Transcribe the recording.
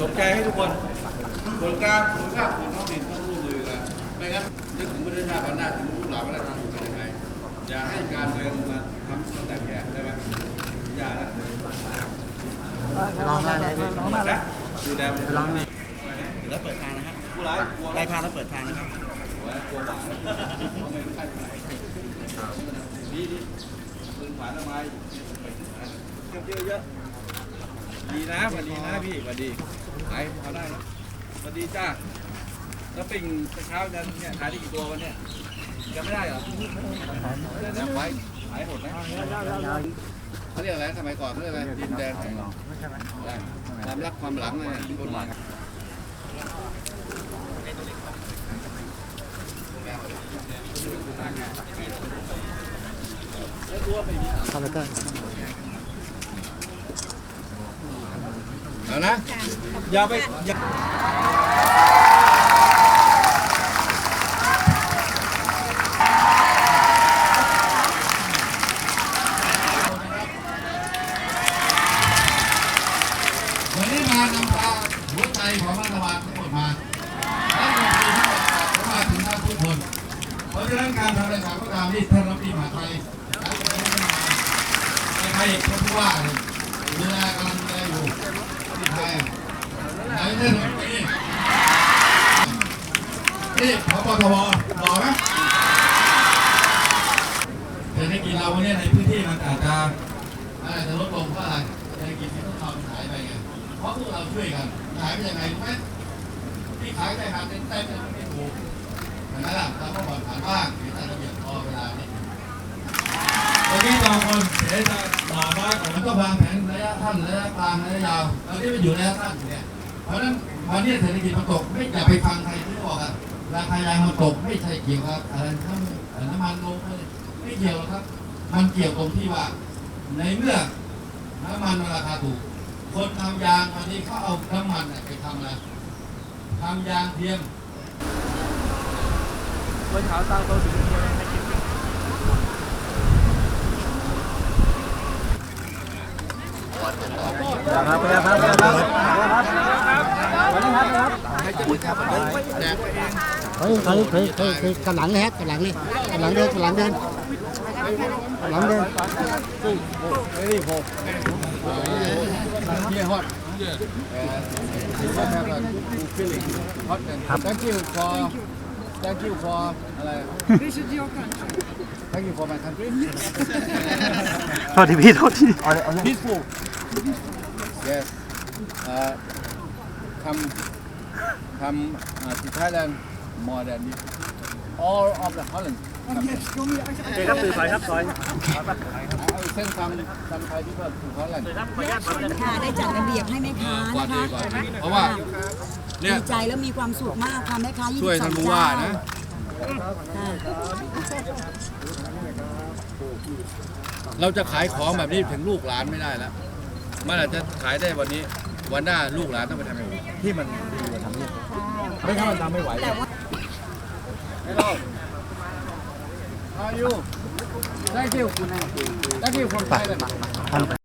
สนใจให้ทุกคนส่วนกลางส่วนภาคส่วนท้องถิ่นต้องร่วมมือกันไม่งั้นนึกถึงประเทศชาติพัฒนาถึงลูกหลานวัฒนธรรมเป็นยังไงอย่าให้การเมืองมาทำตั้งแต่แก่ได้ไหมอย่านะลองได้เลยลองได้เลยดูแลลองได้แล้วเปิดทางนะครับผู้ร้ายกลัวได้ทางแล้วเปิดทางนะครับกลัวหวานไม่ใช่ไหนดีดีปืนขวานทำไมเยอะเยอะๆ ดีนะสวัสดีนะพี่สวัสดีขายพอได้สวัสดีจ้าแล้วปิ่งเช้าจะเนี่ยขายได้กี่ตัววันเนี่ยยังไม่ได้เหรอยวนะไว้ขายหมดไหมเขาเรียกอะไรสมัยก่อนเขาเรียกอะไรดินแดนของเราความรักความหลังเนี่ยที่คนมาเข้าไปก็ เอานะ อย่าไปอย่าวันนี้มานำพาหัวใจของรัฐบาลทั้งหมดมาและดนตรีทั้งหมดก็มาถึงท่านทุกคน เพราะฉะนั้นการทำอะไรต่างก็ตามที่ท่านรัฐมนตรีมหาดไทยและท่านรัฐมนตรีใครๆท่านผู้ว่าเนี่ยดูแลกำลังดูแลอยู่ที่ ไหนท่านรัฐมนตรีนี่พบทบรอไหมเศรษฐกิจเราเนี่ยในพื้นที่มันอาจจะอาจจะลดลงเพราะอะไรเศรษฐกิจที่ต้องทำหายไปไงเพราะพวกเราช่วยกันหายไปยังไงรู้ไหมที่ขายได้หาเต็มเต็มๆไม่ถูกเห็นไหมล่ะเราก็ผ่อนผันบ้างมีแต่ระเบียบพอเวลานี้ตอนนี้บางคนเสียใจหนาบ้างมันก็วางแผน ระยะสั้นระยะกลางระยะยาวตอนนี้มันอยู่ระยะสั้นอยู่เนี่ยเพราะฉะนั้นวันนี้เศรษฐกิจมันตกไม่อย่าไปฟังใครที่บอกกันราคายางมันตกไม่ใช่เกี่ยวกับอะไรทั้งน้ำมันลงเลยไม่เกี่ยวหรอกครับ มันเกี่ยวตรงที่ว่า ในเมื่อน้ำมันราคาถูก คนทำยางวันนี้เขาเอาน้ำมันไปทำอะไรทำยางเทียมเมื่อเช้าตั้งโต๊ะสีเขียวให้กิน ครับครับครับครับครับเฮ้ยเฮ้ยเฮ้ยเฮ้ยเฮ้ยกำลังเลยครับกำลังเลยกำลังเดินกำลังเดินกำลังเดิน Here hot. Uh, you have a good feeling. Hot and thank you for thank you for อะไร This is your country. thank you for my country โทษทีพี่โทษที peaceful yes uh, come come uh, to Thailand more than this. all of the Holland Oh, yes, come here. โอเคครับตื่นสายครับซอย I will send some some Thai people to Holland ค่ะได้จัดระเบียบให้แม่ค้าก่อนนะดีคะก่อนเพราะว่าเนี่ย ดีใจแล้วมีความสุขมากค่ะแม่ค้าช่วยท่านผู้ว่านะค่ะเราจะขายของแบบนี้ถึงลูกหลานไม่ได้แล้ว มันอาจจะขายได้วันนี้ วันหน้าลูกหลานต้องไปทำอย่างอื่นที่มันดีกว่าทำนี่ไม่ถ้ามันทำไม่ไหวแต่ว่า Hello How are you Thank you Thank you from Thailand